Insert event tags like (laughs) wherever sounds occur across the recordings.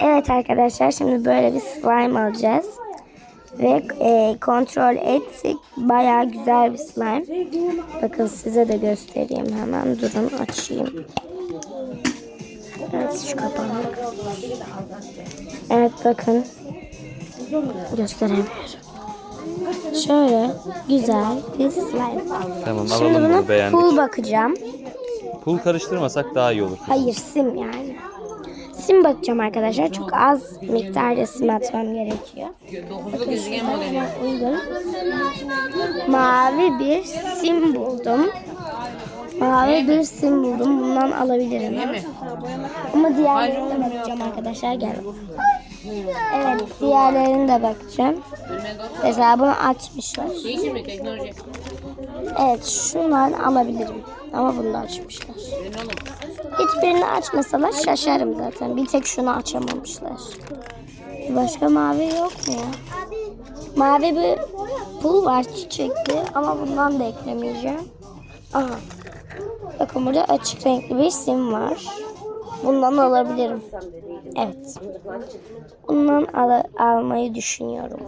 Evet arkadaşlar şimdi böyle bir slime alacağız. Ve e, kontrol ettik. Bayağı güzel bir slime. Bakın size de göstereyim hemen. Durun açayım. Evet şu kapağı. Evet bakın. Gösteremiyorum. Şöyle güzel bir slime. Tamam Şimdi alalım buna bunu beğendik. pul bakacağım. Pul karıştırmasak daha iyi olur. Hayır sim yani. Sim bakacağım arkadaşlar. Çok az miktarda sim atmam gerekiyor. Uygun. Mavi bir sim buldum. Mavi bir sim buldum. Bundan alabilirim. Ama diğerlerine de bakacağım arkadaşlar. Gel. Evet diğerlerine de bakacağım. Mesela bunu açmışlar. Evet şundan alabilirim. Ama bunu da açmışlar. Hiçbirini açmasalar şaşarım zaten. Bir tek şunu açamamışlar. Başka mavi yok mu ya? Mavi bir pul var çiçekli ama bundan da eklemeyeceğim. Aha. Bakın burada açık renkli bir sim var. Bundan alabilirim. Evet. Bundan al almayı düşünüyorum.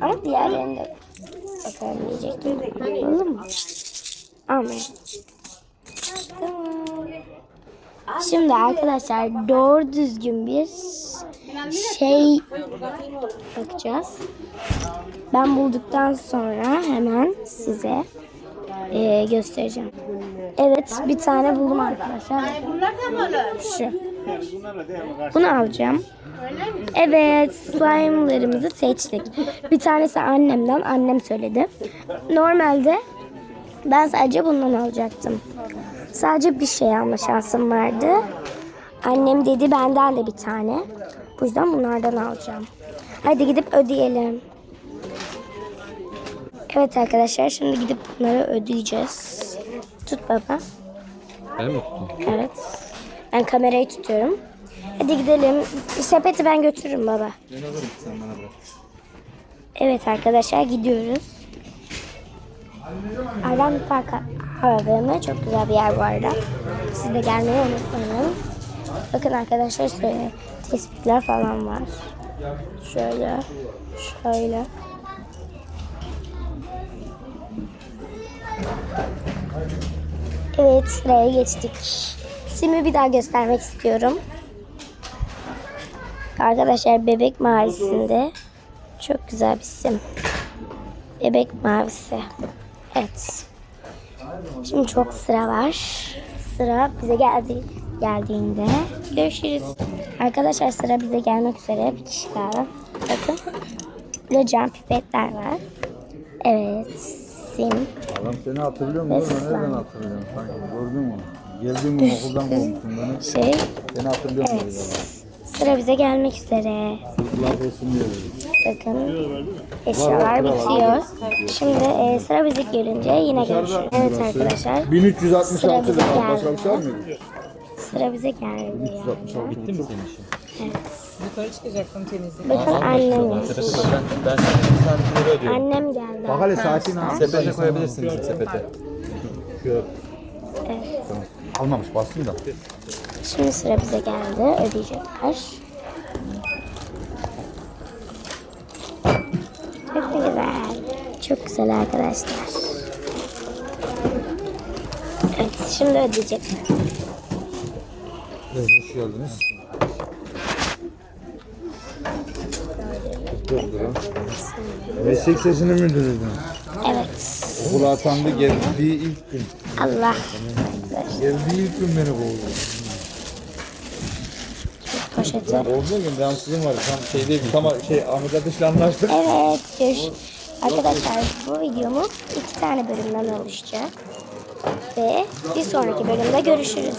Ama diğerlerini de bakalım diyecektim. Anladın mı? Almayayım. Şimdi arkadaşlar doğru düzgün bir şey bakacağız. Ben bulduktan sonra hemen size eee, göstereceğim. Evet bir tane buldum arkadaşlar. Şu. Bunu alacağım. Evet slime'larımızı seçtik. Bir tanesi annemden. Annem söyledi. Normalde ben sadece bundan alacaktım. Sadece bir şey alma şansım vardı. Annem dedi benden de bir tane. Bu yüzden bunlardan alacağım. Hadi gidip ödeyelim. Evet arkadaşlar şimdi gidip bunları ödeyeceğiz. Tut baba. Ben mi tuttum? Evet. Ben kamerayı tutuyorum. Hadi gidelim. Sepeti ben götürürüm baba. Evet arkadaşlar gidiyoruz. Ardan Park AVM çok güzel bir yer bu arada. Siz de gelmeyi unutmayın. Bakın arkadaşlar şöyle tespitler falan var. Şöyle, şöyle. Evet sıraya geçtik. Simi bir daha göstermek istiyorum. Arkadaşlar bebek mavisinde çok güzel bir sim. Bebek mavisi. Evet. Şimdi çok sıra var. Sıra bize geldi geldiğinde görüşürüz. Arkadaşlar sıra bize gelmek üzere bir kişi daha. Bakın. Burada cam pipetler var. Evet. Sim. Adam seni hatırlıyor mu? Esra. Nereden hatırlıyorum? Sanki gördün mü? Geldiğim gün (laughs) okuldan kovmuşsun beni. Şey. Seni hatırlıyor? Evet. Sıra bize gelmek üzere. Bakın eşyalar bitiyor. Şimdi e, sıra bize gelince yine görüşürüz. Evet arkadaşlar 1366 Sıra bize lira. geldi. Başka bir şey sıra bize geldi yani. Bitti mi senin işin? Yukarı çıkacaktım temizlik. Bakın annem. Ben, ben sana bir ödüyorum. Annem geldi. Bak hele sakin ha. Sepete koyabilirsin sepete. Şöyle. Evet. Tamam. Almamış bastım da. Şimdi sıra bize geldi. Ödeyecekler. Çok güzel. Çok güzel arkadaşlar. Evet şimdi ödeyecekler. Evet, hoş geldiniz. 44 lira. Meslek sesini müdürüydün. Evet. Okula atandı geldiği ilk gün. Allah. Geldiği ilk gün beni kovdu. Poşeti. Kovdu gün devamsızım var. Tam şey değil. Tam şey Ahmet Ateş'le anlaştık. Evet. Görüş. Arkadaşlar bu videomuz iki tane bölümden oluşacak. Ve bir sonraki bölümde görüşürüz.